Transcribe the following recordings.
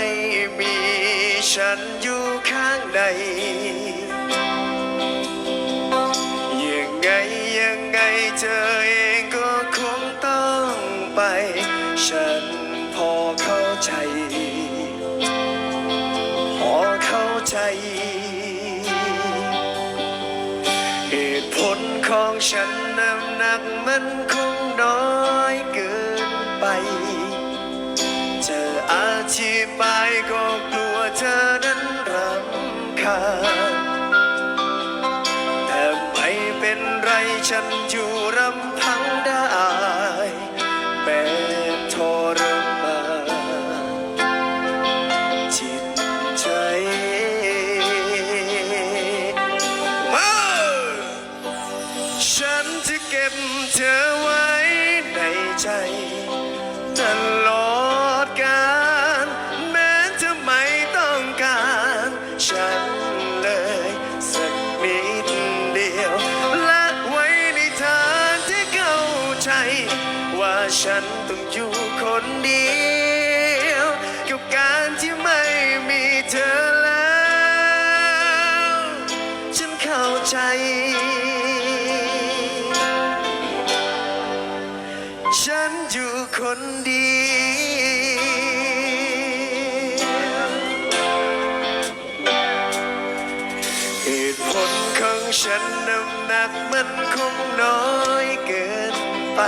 ไมีฉันอยู่ข้างใน ยังไงยังไงเธอเองก็คงต้องไป ฉันพอเข้าใจ พอเข้าใจ เหตุผลของฉันน้ำหนักมันคงน้อยา แต่ไม่เป็นไรฉันอยู่รำ ฉันต้องอยู่คนเดียวกับการที่ไม่มีเธอแล้ว ฉันเข้าใจ ฉันอยู่คนเดียวเหตุผลของฉันน้ำหนักมันคงน้อยเกินไป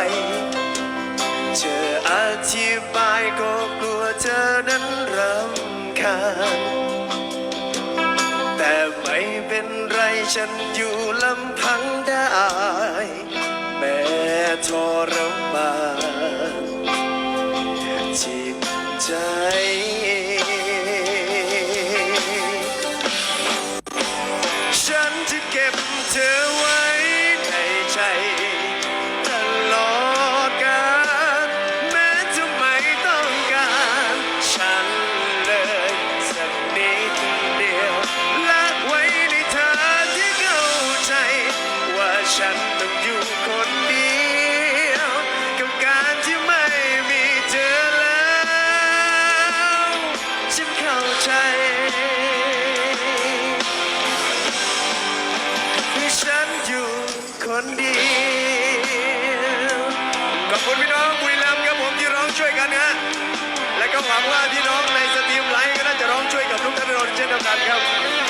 จะอธิบายก็กลัวเธอนั้นรำคาญแต่ไม่เป็นไรฉันอยู่ลำพังได้ แม้ทรมานจิตใจฉันจะเก็บเธอ หวังว่าพี่น้องในสตรีมไลฟ์ก็น่าจะร้องช่วยกับทุกท่านรนเช่นเดียวกันครับ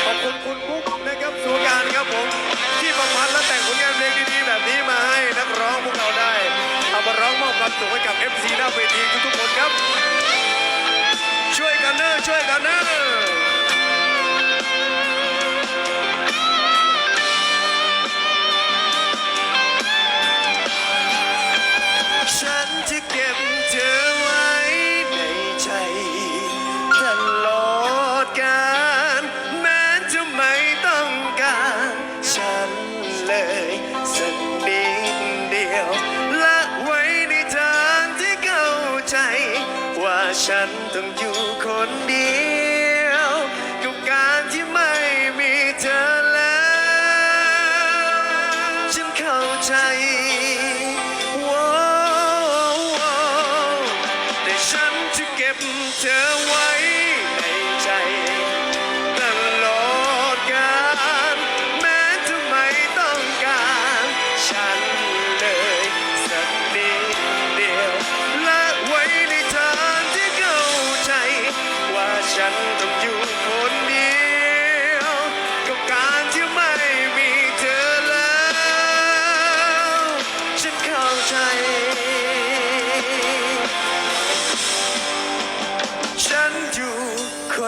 ขอบคุณคุณปุ๊กนะครับสุการครับผม ที่ประพันธ์และแต่งผลงานเพลงดีๆแบบนี้มาให้นักร้องพวกเราได้ เอามาร้องมอบความสุขให้กับ FC หน้าเวทีทุกๆคนครับ ช่วยกันเนอะช่วยกันเนอะ เก็บเธอไว้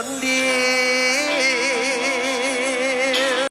兄弟。